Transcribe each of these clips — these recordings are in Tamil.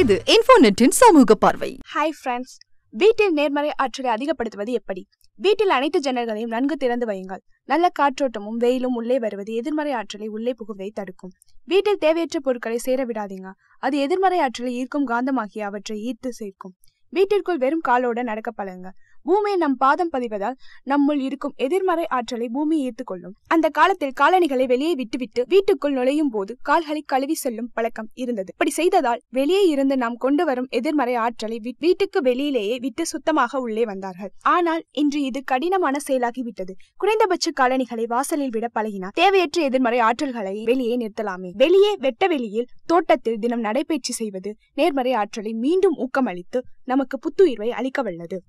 இது இன்ஃபோநெட்டின் சமூக பார்வை. ஹாய் ஃப்ரெண்ட்ஸ் வீட்டில் நேர்மறை ஆற்றலை அதிகப்படுத்துவது எப்படி? வீட்டில் அனைத்து ஜன்னல்களையும் நன்கு திறந்து வையுங்கள். நல்ல காற்றோட்டமும் வெயிலும் உள்ளே வருவது எதிர்மறை ஆற்றலை உள்ளே புகுவதை தடுக்கும். வீட்டில் தேவையற்ற பொருட்களை சேர விடாதீங்க. அது எதிர்மறை ஆற்றலை ஈர்க்கும் காந்தமாகி அவற்றை ஈர்த்து சேர்க்கும். வீட்டிற்குள் வெறும் காலோட நடக்க பழகுங்க. பூமியை நம் பாதம் பதிவதால் நம்முள் இருக்கும் எதிர்மறை ஆற்றலை பூமி ஈர்த்து கொள்ளும். அந்த காலத்தில் காலணிகளை வெளியே விட்டுவிட்டு வீட்டுக்குள் நுழையும் போது கால்களை கழுவி செல்லும் பழக்கம் இருந்தது. இப்படி செய்ததால் வெளியே இருந்து நாம் கொண்டு வரும் எதிர்மறை ஆற்றலை வீட்டுக்கு வெளியிலேயே விட்டு சுத்தமாக உள்ளே வந்தார்கள். ஆனால் இன்று இது கடினமான செயலாகிவிட்டது. குறைந்தபட்ச காலணிகளை வாசலில் விட பழகினார் தேவையற்ற எதிர்மறை ஆற்றல்களை வெளியே நிறுத்தலாமே. வெளியே வெட்ட வெளியில் தோட்டத்தில் தினம் நடைபயிற்சி செய்வது நேர்மறை ஆற்றலை மீண்டும் ஊக்கமளித்து நமக்கு புத்துயிர்வை அளிக்க வல்லது.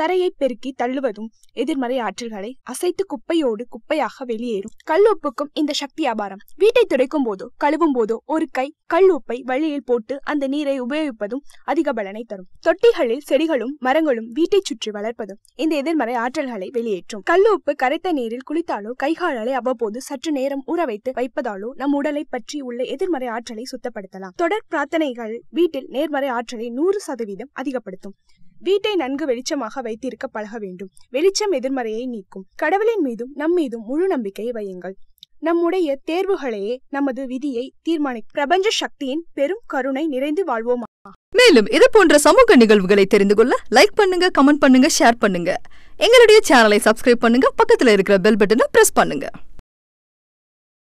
தரையை பெருக்கி தள்ளுவதும் எதிர்மறை ஆற்றல்களை அசைத்து குப்பையோடு குப்பையாக வெளியேறும். கல் உப்புக்கும் இந்த சக்தி அபாரம். வீட்டை துடைக்கும் போதோ கழுவும் போதோ ஒரு கை கல் உப்பை வழியில் போட்டு அந்த நீரை உபயோகிப்பதும் அதிக பலனை தரும். தொட்டிகளில் செடிகளும் மரங்களும் வீட்டை சுற்றி வளர்ப்பதும் இந்த எதிர்மறை ஆற்றல்களை வெளியேற்றும். கல் உப்பு கரைத்த நீரில் குளித்தாலோ கைகால்களை அவ்வப்போது சற்று நேரம் ஊற வைத்து வைப்பதாலோ நம் உடலை பற்றி உள்ள எதிர்மறை ஆற்றலை சுத்தப்படுத்தலாம். தொடர் பிரார்த்தனைகள் வீட்டில் நேர்மறை ஆற்றலை நூறு சதவீதம் அதிகப்படுத்தும். வீட்டை நன்கு வெளிச்சமாக வைத்திருக்க பழக வேண்டும். வெளிச்சம் எதிர்மறையை நீக்கும். கடவுளின் மீதும் நம் மீதும் முழு நம்பிக்கையை வையுங்கள். நம்முடைய தேர்வுகளையே நமது விதியை தீர்மானி பிரபஞ்ச சக்தியின் பெரும் கருணை நிறைந்து வாழ்வோமா? மேலும் இது போன்ற சமூக நிகழ்வுகளை தெரிந்து கொள்ள லைக் பண்ணுங்க கமெண்ட் பண்ணுங்க ஷேர் பண்ணுங்க. எங்களுடைய சேனலை சப்ஸ்கிரைப் பண்ணுங்க பக்கத்துல இருக்கிற பெல் பட்டனை பிரஸ் பண்ணுங்க.